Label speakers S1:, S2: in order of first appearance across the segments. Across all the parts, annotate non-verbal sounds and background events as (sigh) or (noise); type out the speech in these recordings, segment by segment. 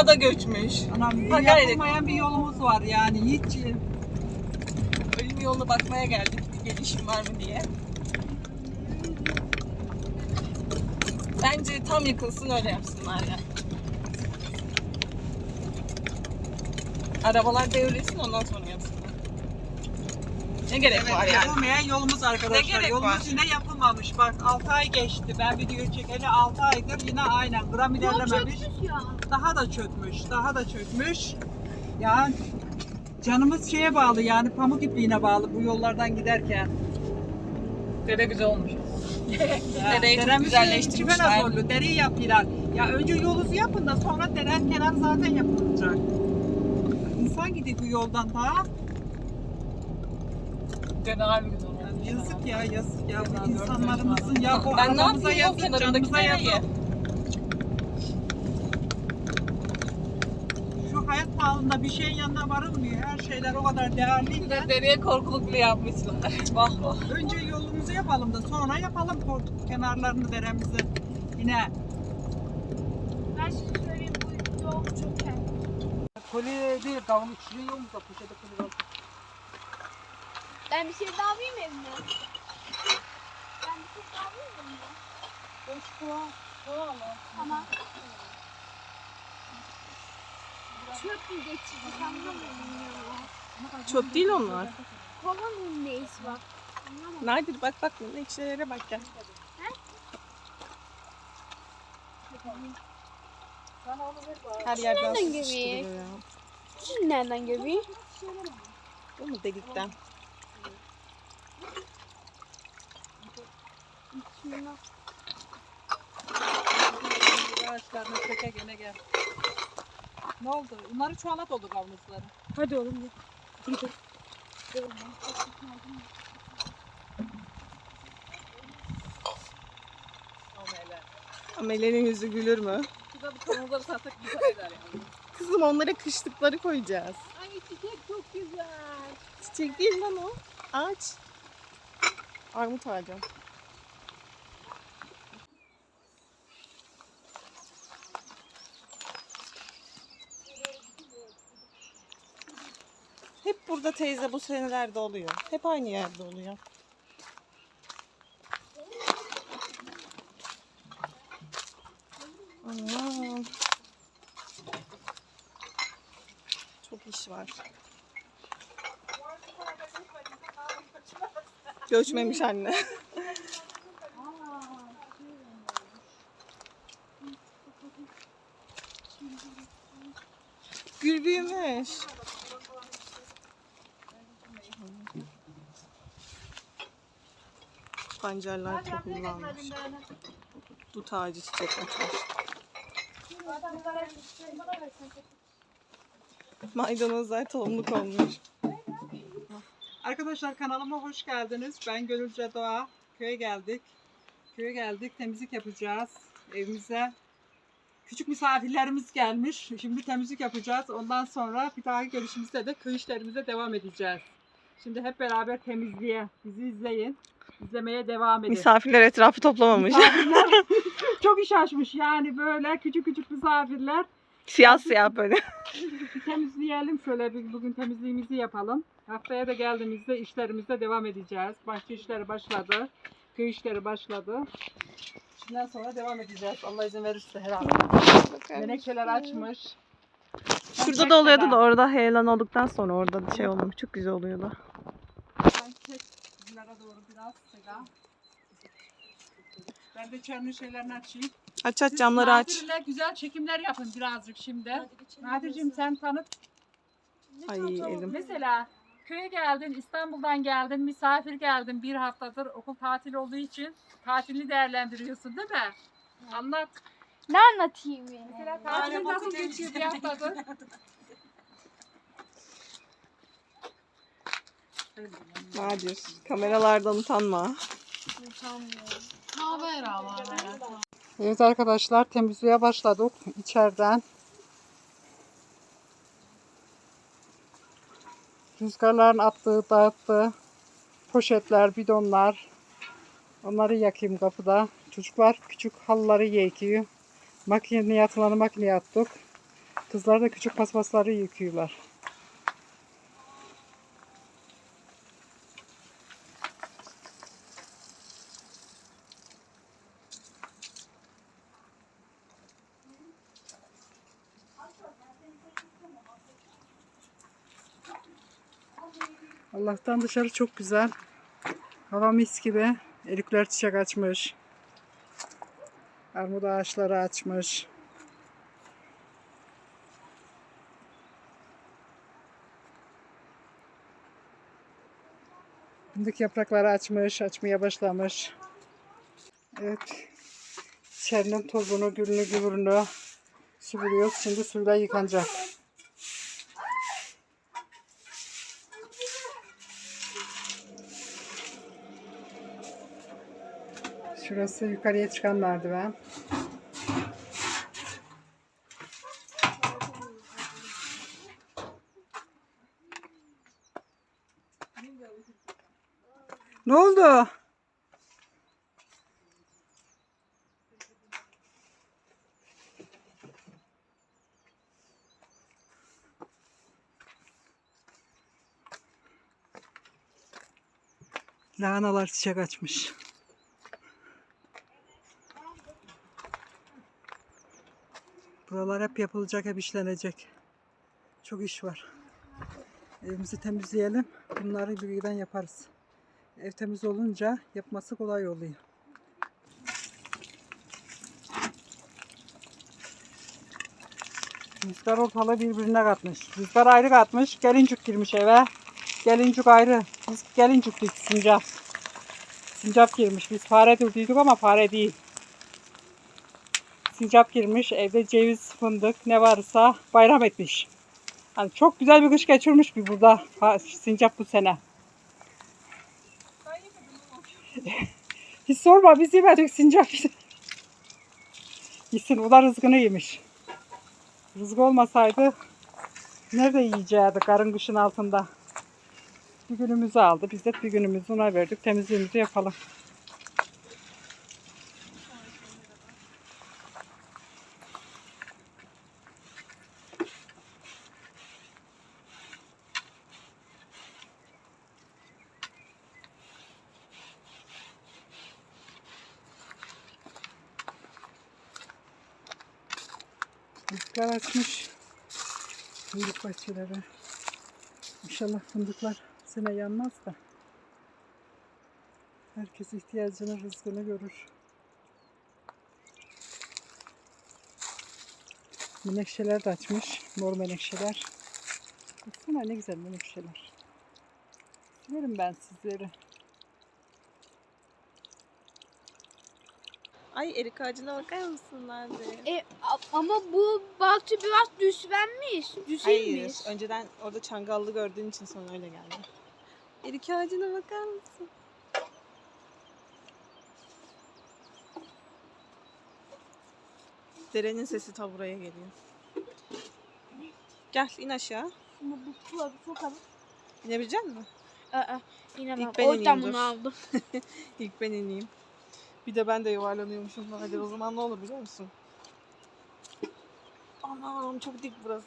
S1: da daha da göçmüş.
S2: Anam yapılmayan bir yolumuz var yani hiç.
S1: Ölüm yoluna bakmaya geldik. Bir gelişim var mı diye. Bence tam yıkılsın öyle yapsınlar ya. Arabalar devrilsin ondan sonra yapsınlar. Ne gerek
S2: Evet,
S1: var yani?
S2: yapılmayan yolumuz arkadaşlar.
S1: Ne gerek
S2: Yolumuz
S1: var?
S2: yine yapılmamış. Bak 6 ay geçti. Ben video çekeli 6 aydır yine aynen. Gram ilerlememiş. Daha da çökmüş. Daha da çökmüş. Yani canımız şeye bağlı yani pamuk ipliğine bağlı bu yollardan giderken.
S1: Dere güzel olmuş. Dereyi çok güzelleştirmişler.
S2: azorlu. Dereyi yaptılar. Ya önce yolunuzu yapın da sonra deren kenar zaten yapılacak. İnsan gidiyor bu yoldan daha.
S1: Harbi güzel olmuş.
S2: Yani yazık ya yazık ya. Bu insanlarımızın ya bu
S1: Ben ne yapayım
S2: yazık,
S1: kenarındaki
S2: canımıza
S1: dereyi?
S2: yazık. Şu hayat pahalında bir şeyin yanına varılmıyor. Her şeyler o kadar değerli.
S1: Bir de dereye korkuluk bile yapmışlar. (laughs) vah vah.
S2: Önce yolumuzu yapalım da sonra yapalım koltuk kenarlarını deremizi. Yine
S3: Ben şimdi söyleyeyim bu yol çok iyi.
S2: koli değil davul içine yolumuzda poşete koli var.
S3: Ben bir şey daha alayım mı evime? Ben bir şey daha alayım mı evime?
S2: Boş kova.
S3: Tamam. Çöp mü geçirdik anlamıyorum.
S1: Çöp değil onlar.
S3: Kovanın neyisi var? Anlamadım.
S1: Nadir bak bak içlere bak gel. Her yerden
S3: Nereden
S1: su.
S3: Siz nereden göreyim?
S1: Bu mu delikten?
S3: Şuna.
S2: Ağaçlarını çöke gene gel. Ne oldu? Bunları çoğalat oldu kavunuzları.
S1: Hadi oğlum gel. Amele'nin yüzü gülür mü?
S2: Şurada bu kavunuzları satsak güzel eder yani.
S1: Kızım onlara kışlıkları koyacağız.
S3: Ay çiçek çok güzel.
S1: Çiçek değil lan o. Ağaç. Armut ağacı. Burada teyze bu senelerde oluyor. Hep aynı yerde oluyor. Aman. Çok iş var. Göçmemiş anne. Gül. Pancarlar tohumlanmış. Dut ağacı çiçek açmış. Maydanozlar tohumluk olmuş.
S2: Arkadaşlar kanalıma hoş geldiniz. Ben Gönülce Doğa. Köye geldik. Köye geldik. Temizlik yapacağız evimize. Küçük misafirlerimiz gelmiş. Şimdi temizlik yapacağız. Ondan sonra bir dahaki görüşümüzde de köy işlerimize devam edeceğiz. Şimdi hep beraber temizliğe. Bizi izleyin. İzlemeye devam edin.
S1: Misafirler etrafı toplamamış.
S2: Misafirler (laughs) çok iş açmış. Yani böyle küçük küçük misafirler.
S1: siyah siyah böyle.
S2: Bir (laughs) temizleyelim şöyle bir bugün temizliğimizi yapalım. Haftaya da geldiğimizde işlerimize devam edeceğiz. Bahçe işleri başladı. Köy işleri başladı. Şimdiden sonra devam edeceğiz. Allah izin verirse herhalde. Menekşeler açmış.
S1: Şurada da oluyordu da orada heyelan olduktan sonra orada da şey olmuş. Çok güzel oluyordu.
S2: Bunlara doğru biraz Seda. Ben de içerinin şeylerini açayım.
S1: Aç aç
S2: Siz
S1: camları aç.
S2: Nadir'le güzel çekimler yapın birazcık şimdi. Nadir'cim sen tanıt.
S1: Ay elim.
S2: Mesela köye geldin, İstanbul'dan geldin, misafir geldin bir haftadır okul tatil olduğu için tatilini değerlendiriyorsun değil mi? Anlat.
S3: Ne anlatayım ya?
S2: Mesela tatilin nasıl geçiyor bir haftadır? (laughs)
S1: Nadir. Kameralardan utanma.
S2: Evet arkadaşlar temizliğe başladık içeriden. Rüzgarların attığı, dağıttığı poşetler, bidonlar, Onları yakayım kapıda. Çocuklar küçük halıları yıkıyor. Makineye atılanı makineye attık. Kızlar da küçük paspasları yıkıyorlar. Allah'tan dışarı çok güzel. Hava mis gibi. Erikler çiçek açmış. Armut ağaçları açmış. Fındık yaprakları açmış, açmaya başlamış. Evet. İçerinin tozunu, gülünü, gübürünü süpürüyoruz. Şimdi suyla yıkanacak. Şurası yukarıya çıkan merdiven. Ne oldu? Lahanalar çiçek açmış. Buralar hep yapılacak, hep işlenecek. Çok iş var. Evimizi temizleyelim. Bunları birden yaparız. Ev temiz olunca yapması kolay oluyor. Rüzgar ortalığı birbirine katmış. Rüzgar ayrı katmış. Gelincik girmiş eve. Gelincik ayrı. Biz gelinciktik sincap. Sincap girmiş. Biz fare durduk ama fare değil. Sincap girmiş. Evde ceviz, fındık ne varsa bayram etmiş. Hani çok güzel bir kış geçirmiş bir burada ha, sincap bu sene. (laughs) Hiç sorma biz yemedik sincap. Yesin o da rızkını yemiş. Rızkı olmasaydı nerede yiyecektik karın kışın altında. Bir günümüzü aldı. Biz de bir günümüzü ona verdik. Temizliğimizi yapalım. Açmış. Fındık bahçeleri. İnşallah fındıklar sene yanmaz da. Herkes ihtiyacını, rızkını görür. Menekşeler de açmış. Mor menekşeler. Baksana ne güzel menekşeler. Severim ben sizleri.
S1: Ay erik ağacına bakar mısın Nade?
S3: E, a- ama bu bahçe biraz düzlenmiş. Düzülmüş.
S1: Hayır. Önceden orada çangallı gördüğün için sana öyle geldi. Erik ağacına bakar mısın? Derenin sesi ta buraya geliyor. Gel in aşağı.
S3: Ama bu kulak çok hafif.
S1: İnebilecek misin?
S3: Aa, inemem.
S1: İlk ben ineyim, dur.
S3: aldım. (laughs)
S1: İlk ben ineyim. Bir de ben de yuvarlanıyormuşum. Hadi o zaman ne olur biliyor musun? Anam çok dik burası.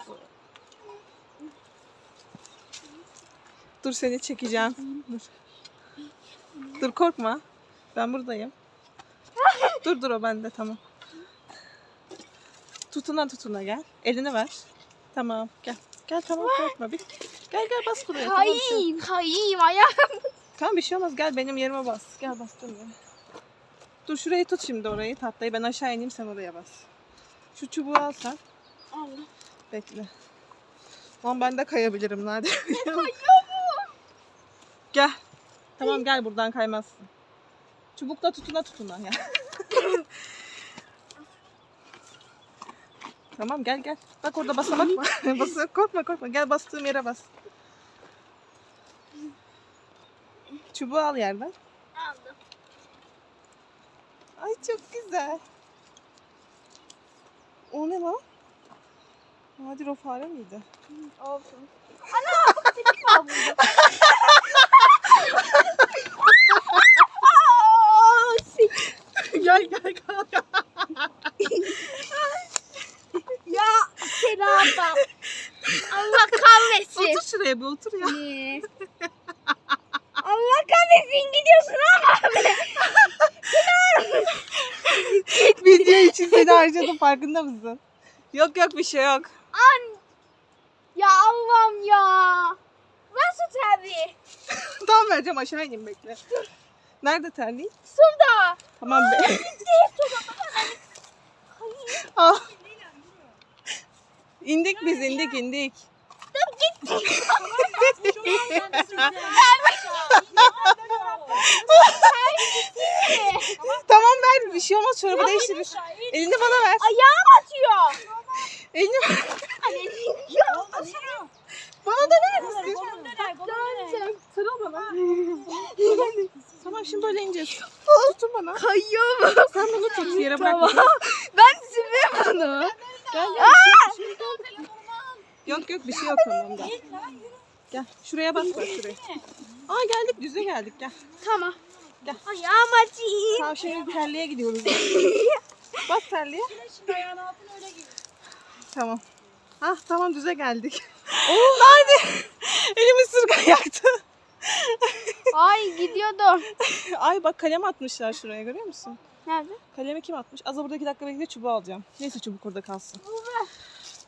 S1: Dur seni çekeceğim. Dur. Dur korkma. Ben buradayım. dur dur o bende tamam. Tutuna tutuna gel. Elini ver. Tamam gel. Gel tamam korkma. Bir... Gel gel bas buraya. Tamam, şey-
S3: Hayır, hayır ayağım.
S1: Tamam bir şey olmaz. Gel benim yerime bas. Gel bastım yere. Dur şurayı tut şimdi orayı tahtayı. Ben aşağı ineyim sen oraya bas. Şu çubuğu al sen.
S3: Allah.
S1: Bekle. Lan ben de kayabilirim Nadir. (laughs) Gel. Tamam gel buradan kaymazsın. Çubukla tutuna tutuna ya. (laughs) tamam gel gel. Bak orada basamak var. (laughs) Basa, korkma korkma. Gel bastığım yere bas. Çubuğu al yerden. Ay çok güzel. O ne lan? Nadir o fare miydi?
S3: Olsun. Ana! (laughs) Aa,
S1: farkında mısın? Yok yok bir şey yok.
S3: An. Ya Allah'ım ya. Nasıl terli? (laughs)
S1: tamam vereceğim aşağı ineyim bekle. Nerede terliğin?
S3: Şurada.
S1: Tamam be. Al. İndik biz indik indik. (laughs) tamam ver bir şey olmaz çorabı değiştirir. Elini bana ver.
S3: Ayağım atıyor.
S1: Elini ver. Bana da ver misin? Sarıl bana. tamam şimdi böyle ineceğiz. Tutun bana.
S3: Kayıyor.
S1: Sen bunu tut yere bırakma.
S3: Ben sürüyorum onu.
S1: Gel gel. bir şey- bir şey yok. Yok bir şey yok tamam gel. Gel şuraya bas bak şuraya. Aa geldik düze geldik gel.
S3: Tamam.
S1: Gel.
S3: Ayağım.
S1: Tamam şimdi terliğe gidiyoruz. (laughs) bas terliğe. Tamam. Ah tamam düze geldik. Hadi. Elimi sırga yaktı.
S3: Ay gidiyordu.
S1: Ay bak kalem atmışlar şuraya görüyor musun?
S3: Nerede?
S1: Kalemi kim atmış? Az burada iki dakika bekle çubuğu alacağım. Neyse çubuk orada kalsın.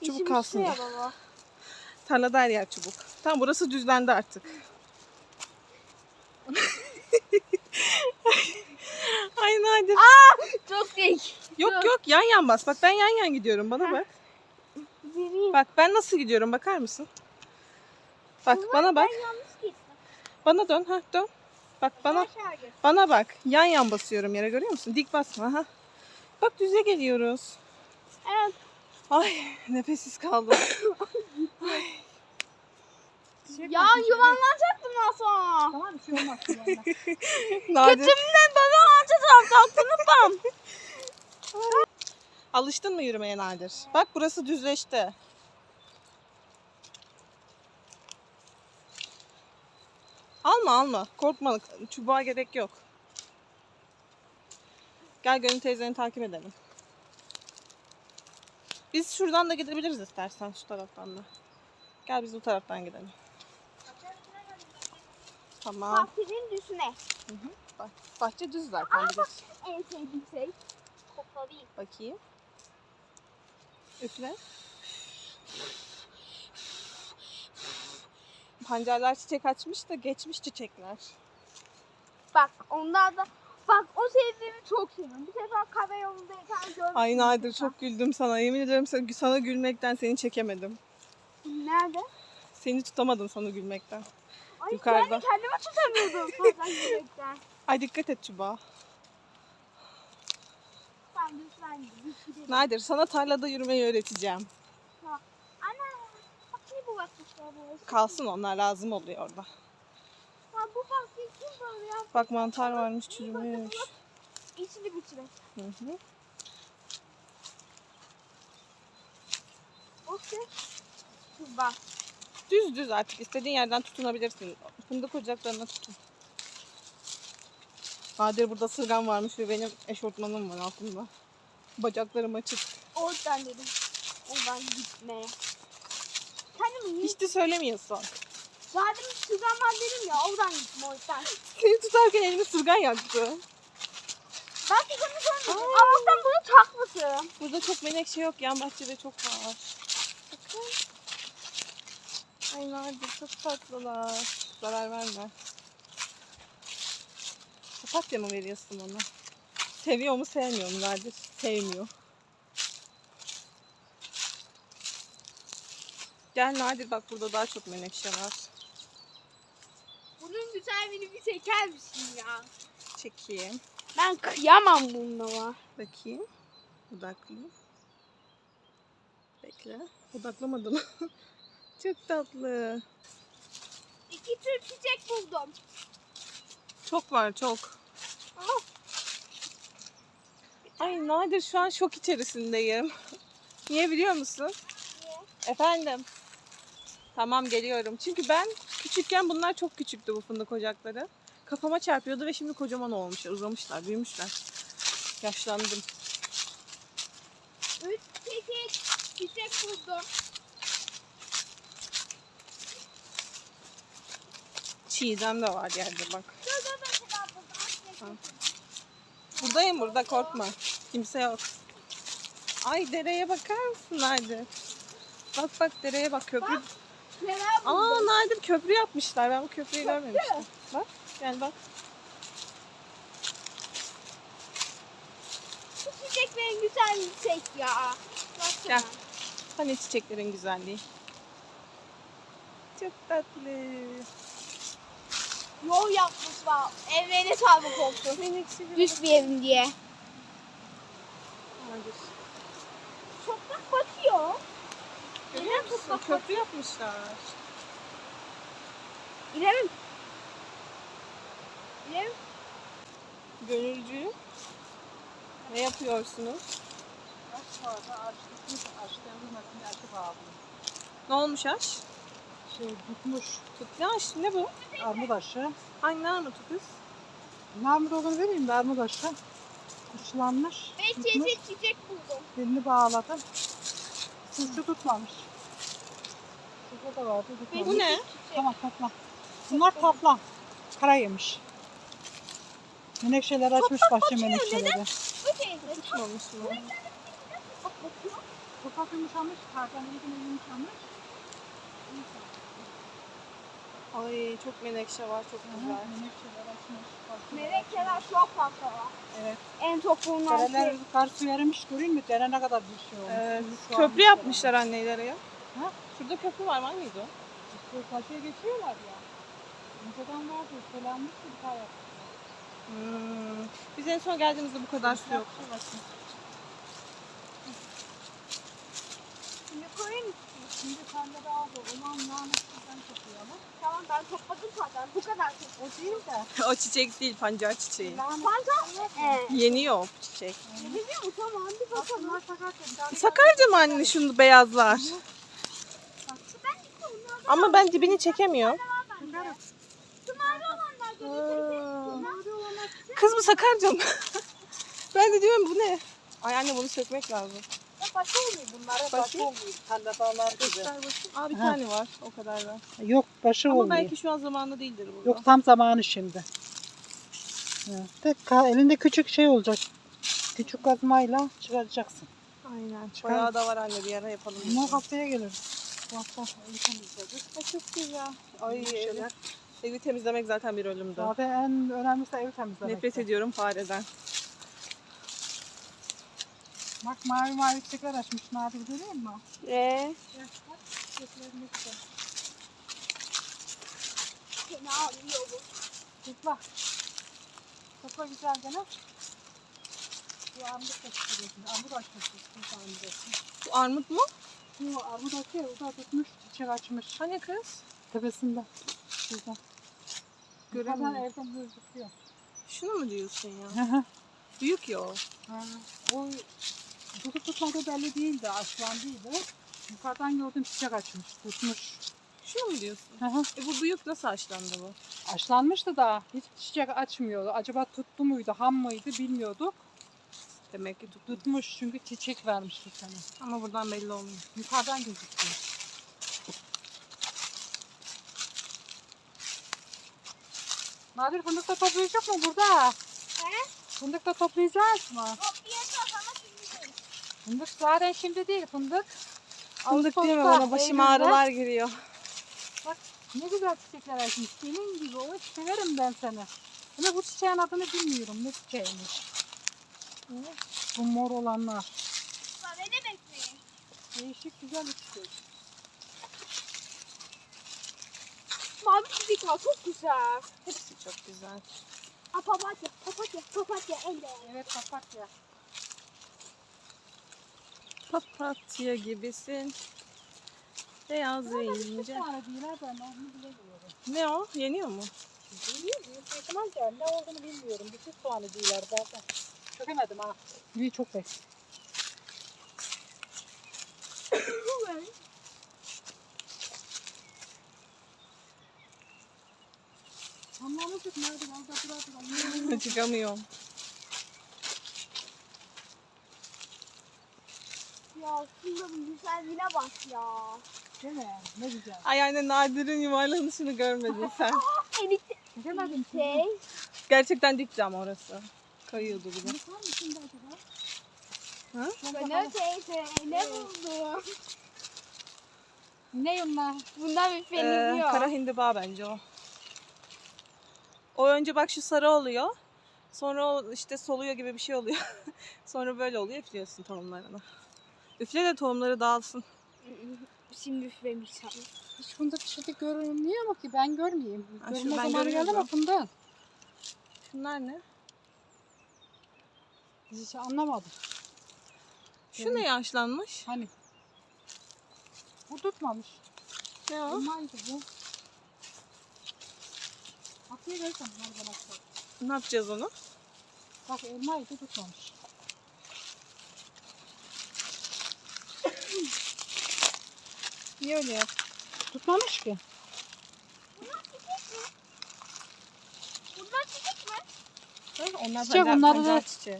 S1: Çubuk
S3: İşim
S1: kalsın
S3: ya baba.
S1: Tarlada her yer çubuk. Tamam burası düzlendi artık. Ay Nadir.
S3: Çok dik.
S1: Yok yok yan yan bas. Bak ben yan yan gidiyorum. Bana bak.
S3: Vereyim.
S1: Bak ben nasıl gidiyorum bakar mısın? Bak bana bak.
S3: Ben yanlış gittim.
S1: Bana dön. Ha dön. Bak bana bana bak. Yan yan basıyorum yere görüyor musun? Dik basma. Ha. Bak düze geliyoruz.
S3: Evet.
S1: Ay nefessiz kaldım. (laughs)
S3: Ya yuvarlanacaktım daha sonra.
S2: Tamam bir şey olmaz. (laughs)
S1: Nadir.
S3: Götümden bana alacağım. Aklını bam.
S1: Alıştın mı yürümeye Nadir? Bak burası düzleşti. Alma alma. Korkma. Çubuğa gerek yok. Gel Gönül teyzeni takip edelim. Biz şuradan da gidebiliriz istersen şu taraftan da. Gel biz bu taraftan gidelim. Tamam.
S3: Fatih'in düşüne.
S1: Bak, bahçe düz zaten biliyorsun.
S3: En sevdiğim şey. Koklayayım.
S1: Bakayım. Üfle. Pancarlar çiçek açmış da geçmiş çiçekler.
S3: Bak onlar da Bak o sevdiğimi çok seviyorum. Bir sefer kahve yolundayken görmüştüm.
S1: Ay Nadir çok güldüm sana. Yemin sana, sana gülmekten seni çekemedim.
S3: Nerede?
S1: Seni tutamadım sana gülmekten.
S3: Ay
S1: Yukarıda.
S3: ben de kendimi tutamıyordum (laughs) fazla.
S1: Ay dikkat et çubuğa.
S3: Ben lütfen gidelim.
S1: Nadir sana tarlada yürümeyi öğreteceğim.
S3: Ana bak ne bu bakmışlar bu.
S1: Kalsın onlar lazım oluyor orada.
S3: Ha bu bakmış kim böyle?
S1: Bak mantar varmış çürümüş.
S3: İçini bitirek.
S1: Hı hı.
S3: Okey. Dur bak.
S1: Düz düz artık istediğin yerden tutunabilirsin. Fındık ocaklarına tutun. Nadir burada sırgan varmış ve benim eşortmanım var altında. Bacaklarım açık.
S3: Oradan dedim. Oradan gitmeye. Sen mi?
S1: Hiç de söylemiyorsun.
S3: Zaten şuradan var dedim ya oradan gitme oradan.
S1: Seni tutarken elimi sırgan yaktı.
S3: Ben sonra Ama sen bunu takmışsın.
S1: Burada çok menekşe yok. Yan bahçede çok var. Bakın. Ay Nadir çok tatlılar. Zarar verme. Papatya mı veriyorsun ona? Seviyor mu sevmiyor mu Nadir? Sevmiyor. Gel Nadir bak burada daha çok menekşe var.
S3: Bunun güzelliğini bir çeker misin ya?
S1: Çekeyim.
S3: Ben kıyamam bununla.
S1: Bakayım. Odaklayayım. Bekle. Odaklamadım. (laughs) çok tatlı.
S3: İki tür çiçek buldum.
S1: Çok var çok. Ay Nadir şu an şok içerisindeyim. Niye biliyor musun?
S3: Niye?
S1: Efendim. Tamam geliyorum. Çünkü ben küçükken bunlar çok küçüktü bu fındık ocakları. Kafama çarpıyordu ve şimdi kocaman olmuş, uzamışlar, büyümüşler. Yaşlandım.
S3: Üç çeşit çiçek buldum.
S1: Çiğdem de var yerde bak. Buradayım burada korkma. Kimse yok. Ay dereye bakar mısın Nadir? Bak bak dereye bak köprü.
S3: Neler
S1: Aa? Nadir köprü yapmışlar. Ben bu köprüyü görmemiştim. Bak gel bak.
S3: Bu çiçeklerin güzel çiçek ya. Baksana.
S1: Gel. Hani çiçeklerin güzelliği. Çok tatlı.
S3: Yol yapmışlar. Evlerine sağlık olsun.
S1: Menekşeli.
S3: Düşmeyelim diye.
S1: Nadir.
S3: Toprak batıyor.
S1: Görüyor
S3: Neden
S1: musun?
S3: toprak
S1: Köprü yapmışlar.
S3: İrem. İrem.
S1: Gönülcü. Ne yapıyorsunuz?
S2: Aç vardı, açtık. Açtığımız makine açıp aldım.
S1: Ne olmuş aş?
S2: Şey tutmuş
S1: Tut ne bu?
S2: armut aşı.
S1: Hangi armutu kız?
S2: Armut olduğunu vereyim de armut aşı. Kuşlanmış. Tutmuş.
S3: çiçek çiçek buldum.
S2: Dilini bağladım. Sırtı tutmamış. Şurada da vardı. tutmamış.
S1: Bu ne?
S2: Tamam topla. Bunlar topla. Kara yemiş. Menekşeler açmış bahçe menekşeleri.
S1: Tutmamış mı?
S2: Toprak yumuşamış. Kardan ilgili yumuşamış.
S1: Ay çok menekşe var çok güzel.
S2: Menekşeler açmış.
S3: Melekler çok fazla var.
S2: Evet.
S3: En çok bunlar
S2: Dereler
S3: şey.
S2: kar su erimiş göreyim mi? Dere ne kadar bir şey olmuş.
S1: Evet.
S2: Büyük su
S1: Köprü
S2: almış
S1: yapmışlar annelere ya.
S2: Ha?
S1: Şurada köprü var o?
S2: dere. İşte karşıya geçiyorlar ya. Önceden vardı. Selammıştı bir daha yapmışlar.
S1: Hmm. Biz en son geldiğimizde bu kadar su yok.
S3: Şimdi koyayım?
S2: Şimdi sende de aldı. Ulan lanet sizden toplayalım.
S3: Tamam ben topladım zaten. Bu kadar çok.
S2: O değil de.
S1: o çiçek değil pancar çiçeği.
S3: Fanta. Ee,
S1: Yeniyor o çiçek.
S3: biliyor musun? Tamam bir bakalım.
S2: Bunlar sakarca. bir
S1: Sakarca mı anne şunu beyazlar?
S3: Ben işte bunlardan
S1: Ama ben dibini çekemiyorum.
S2: Sakarca.
S3: Şu mavi olanlar
S1: Aa.
S2: Mavi olanlar
S1: Kız bu sakarca mı? (laughs) ben de diyorum bu ne? Ay anne bunu sökmek lazım.
S2: Başka olmuyor. Bunlara
S1: Bakayım.
S2: olmuyor. Bağlar gibi.
S1: Göster bakayım. Aa bir
S2: Ha.
S1: tane var o kadar da.
S2: Yok başı
S1: Ama
S2: olmuyor.
S1: belki şu an zamanında değildir burada.
S2: Yok tam zamanı şimdi. Evet. Ka- elinde küçük şey olacak. Küçük kazmayla çıkaracaksın.
S1: Aynen.
S2: Çıkar.
S1: Bayağı da var anne bir ara yapalım.
S2: Bunlar haftaya gelir. Bu hafta evi temizledik.
S1: Ay çok güzel. Ay
S2: Bir
S1: evi,
S2: şeyler.
S1: evi temizlemek zaten bir ölümdü.
S2: Zaten en önemlisi evi temizlemek.
S1: Nefret ediyorum fareden.
S2: Bak mavi mavi çiçekler açmış. Nadir görüyor musun?
S1: Ee?
S2: Bak, çiçekler ne güzel.
S3: fena alıyor bu.
S2: Topla. Topla güzel gene. Bu armut da çıkıyorsun. Armut açmışsın. Bu armut
S1: mu?
S2: Bu armut açıyor. O da tutmuş. Çiçek açmış.
S1: Hani kız?
S2: Tepesinde. Şurada.
S1: Göremiyorum.
S2: evden gözüküyor.
S1: Şunu mu diyorsun ya? Büyük ya o.
S2: Ha, o tutup tutmadığı belli değildi, açlandıydı. Yukarıdan gördüm çiçek açmış, tutmuş.
S1: Şunu mu diyorsun?
S2: Hı.
S1: E bu büyük nasıl haşlandı bu?
S2: Açlanmıştı da hiç çiçek açmıyordu. Acaba tuttu muydu, ham mıydı bilmiyorduk.
S1: Demek ki tutmuş.
S2: Tutmuş çünkü çiçek vermiş bu sene.
S1: Ama buradan belli olmuyor.
S2: Yukarıdan gözüktü. Nadir fındık da toplayacak mı burada?
S3: He?
S2: Fındık da toplayacağız mı?
S3: Toplayacağız ama şimdi değil.
S2: Fındık zaten şimdi değil fındık.
S1: Fındık
S2: Ağustos'ta,
S1: bana başıma
S2: Eylül'de.
S1: ağrılar giriyor.
S2: Ne güzel çiçekler açmış. Senin gibi o severim ben seni. Ama bu çiçeğin adını bilmiyorum. Ne çiçeğiymiş? Bu mor olanlar.
S3: Lan ne demek mi?
S2: Değişik güzel bir çiçek.
S3: Mavi çiçek var çok güzel.
S1: Hepsi çok güzel.
S3: Ha papatya, papatya, papatya en değerli.
S2: Evet papatya.
S1: Papatya gibisin. Beyaz
S2: Bir
S1: ince. Ne o? Yeniyor mu?
S2: Ya ne olduğunu bilmiyorum. Çift soğanı değiller zaten. Çökemedim ha. İyi çok bek. Anlamıştık nerede? Orada burada burada. (laughs)
S1: Çıkamıyorum.
S3: Şunda bu güzelliğine bak ya.
S2: Değil mi? Ne güzel.
S1: Ay anne Nadir'in yuvarlanışını görmedin sen. (laughs)
S2: Çökemedim.
S3: şey.
S1: Gerçekten dikti ama orası. Kayıyordu bir de.
S2: Tam içinde acaba?
S1: Ha?
S3: Bana teyze ne buldu?
S2: Ne onlar?
S3: Bundan bir
S1: Ee,
S3: feniz yok.
S1: kara hindiba bence o. O önce bak şu sarı oluyor. Sonra o işte soluyor gibi bir şey oluyor. (laughs) Sonra böyle oluyor. Üflüyorsun tohumlarını. Üfle de tohumları dağılsın.
S3: Şimdi üflemiş sana.
S2: Hiç fındık şimdi görünmüyor mu ki ben görmeyeyim.
S1: Ha, şu
S2: Görünme
S1: ben
S2: zamanı geldi
S1: görüyorum.
S2: fındık.
S1: Şunlar ne?
S2: Biz hiç anlamadık.
S1: Şu ne yaşlanmış?
S2: Hani? Bu tutmamış.
S1: Ne o?
S2: Elmaydı bu. Kapıya versem bunları bana sor.
S1: Ne yapacağız onu?
S2: Bak elmaydı tutmamış.
S1: Niye öyle yap?
S2: Tutmamış ki.
S3: Bunlar çiçek mi?
S1: Onlar
S2: Çiçek,
S1: pancar-
S2: onlar da-
S1: çiçeği.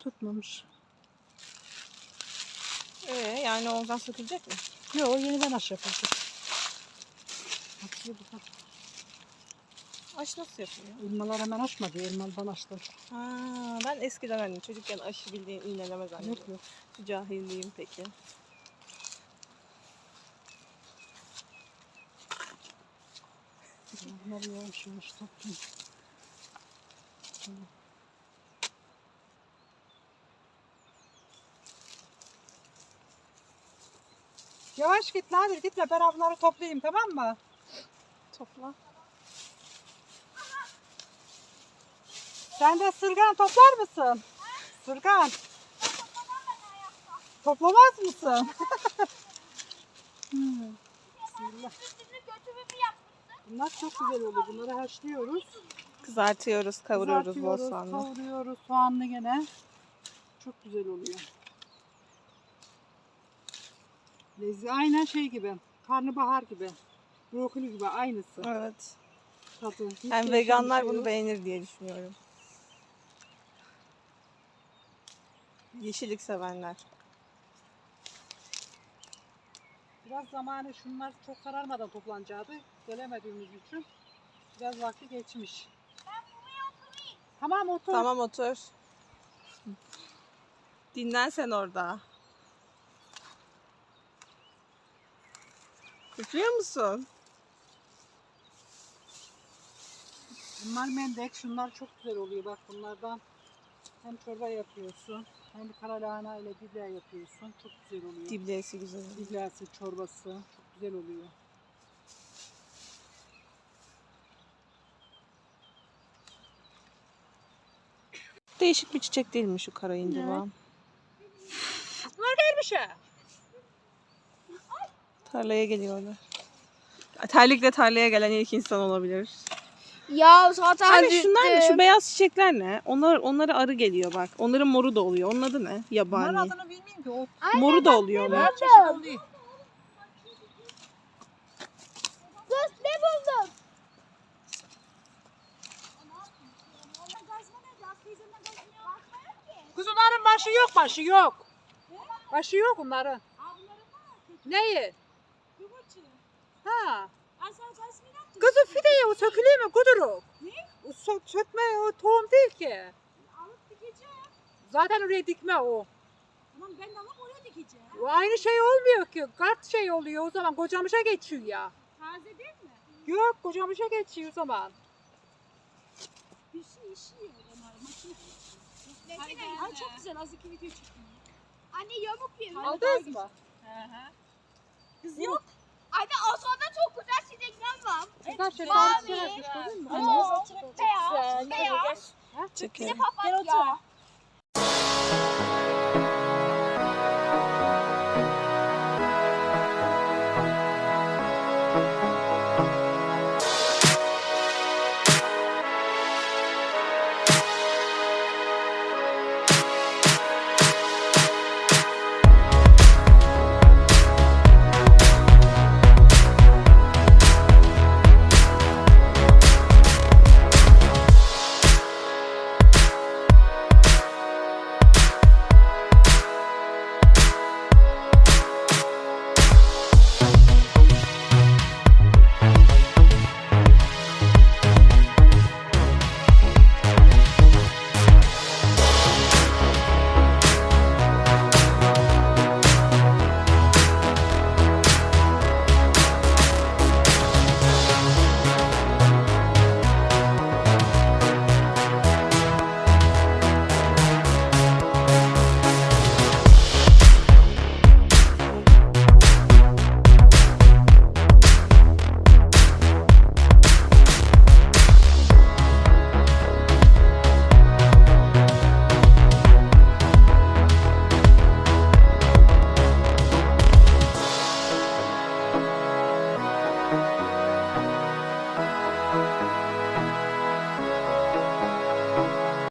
S2: Tutmamış.
S1: Ee, yani ondan sökülecek mi?
S2: Yok yeniden aş yapılacak. Bakıyor bu
S1: Aş nasıl yapılıyor?
S2: Elmalar hemen açmadı. Elmadan açtı.
S1: Ha, ben eskiden hani çocukken aşı bildiğin iğneleme
S2: Yok
S1: zannediyordum.
S2: yok.
S1: Şu cahilliğim peki.
S2: Bunları yavaş yavaş toplayayım. Yavaş git Nadir gitme ben bunları toplayayım tamam mı?
S1: Topla.
S2: Sen de sırgan toplar mısın? Sırgan. Toplamaz mısın? (laughs) Hmm. Bismillah.
S3: Götümü yapmışsın.
S2: Bunlar çok güzel oluyor. Bunları haşlıyoruz.
S1: Kızartıyoruz, kavuruyoruz bol
S2: Kızartıyoruz,
S1: soğanla.
S2: Kavuruyoruz soğanlı gene. Çok güzel oluyor. Lezzetli aynen şey gibi. Karnabahar gibi. Brokoli gibi aynısı
S1: Evet.
S2: tadı. Hiç
S1: Hem
S2: değişen
S1: veganlar
S2: bir şey
S1: bunu
S2: yok.
S1: beğenir diye düşünüyorum. Yeşillik sevenler.
S2: Biraz zamanı şunlar çok kararmadan toplanacaktı. Gelemediğimiz için biraz vakti geçmiş. Tamam otur.
S1: Tamam otur. Dinlen sen orada. Üflüyor musun?
S2: Bunlar mendek. Şunlar çok güzel oluyor. Bak bunlardan hem çorba yapıyorsun hem kara lahana ile dibler yapıyorsun. Çok güzel oluyor.
S1: Diblesi güzel.
S2: Diblesi, çorbası çok güzel oluyor.
S1: Değişik bir çiçek değil mi şu kara indiba?
S2: Bunlar gelmiş ha.
S1: Tarlaya geliyorlar. Terlikle tarlaya gelen ilk insan olabilir.
S3: Ya zaten
S1: Hani şunlar ne? Şu beyaz çiçekler ne? Onlar onlara arı geliyor bak. Onların moru da oluyor. Onun adı ne? Yabani.
S2: adını bilmiyorum ki. O
S1: Moru da oluyor onlar.
S2: çeşit oluyor.
S3: Kız ne buldun?
S2: Kuzuların başı yok, başı yok. Başı yok onların. Neyi? Ha. Kızı fideye o sökülüyor mu kuduruk? Ne? O sök, sökme o tohum değil ki. Zaten oraya dikme o.
S4: Tamam ben de alıp oraya dikeceğim.
S2: O aynı şey olmuyor ki. Kart şey oluyor o zaman kocamışa geçiyor ya.
S4: Taze değil mi?
S2: Yok kocamışa geçiyor o zaman.
S4: Bir şey işiyor onlar. Makine.
S3: Desene.
S4: Ay çok güzel az iki video çıktı.
S3: Anne yamuk bir.
S2: Aldınız mı?
S4: Kız yok.
S3: Anne Osman'da çok çiçekler var.
S2: Şuradan şöyle
S3: Mavi.
S2: şey?
S3: Mor, beyaz, beyaz. Bir de papatya.